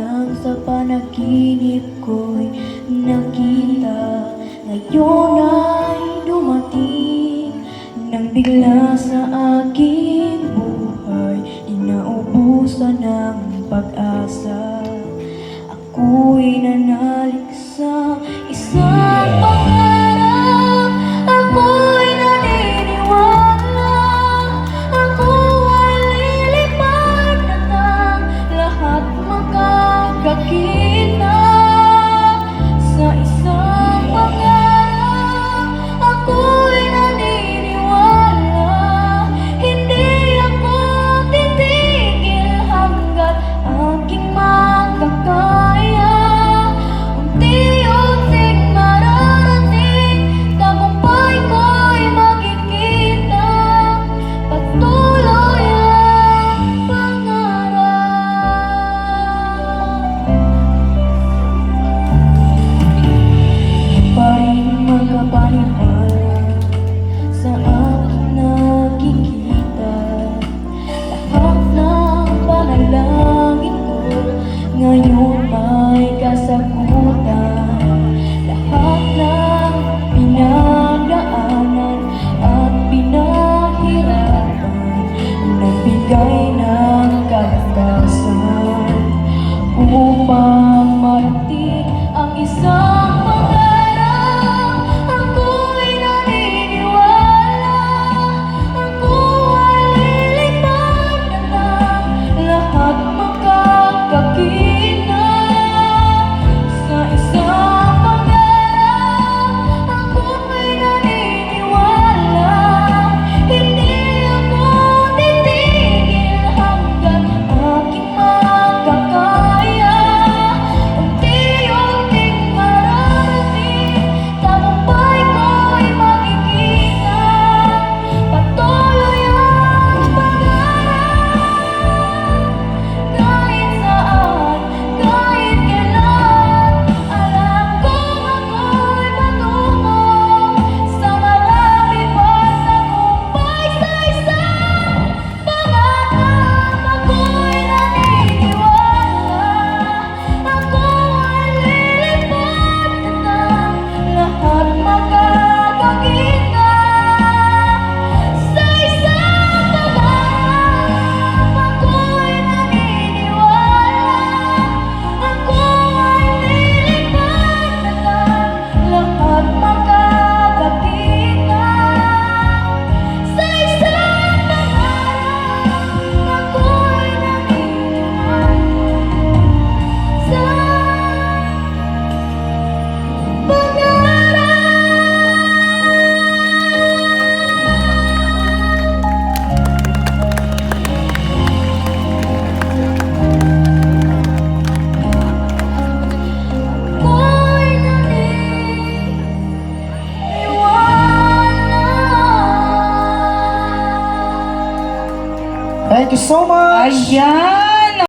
lang sa panaginip ko'y nakita. Ngayon ay dumating Nang bigla sa aking buhay. Inaubusan ng pag-asa. Ako'y nanalik sa Senhor. thank you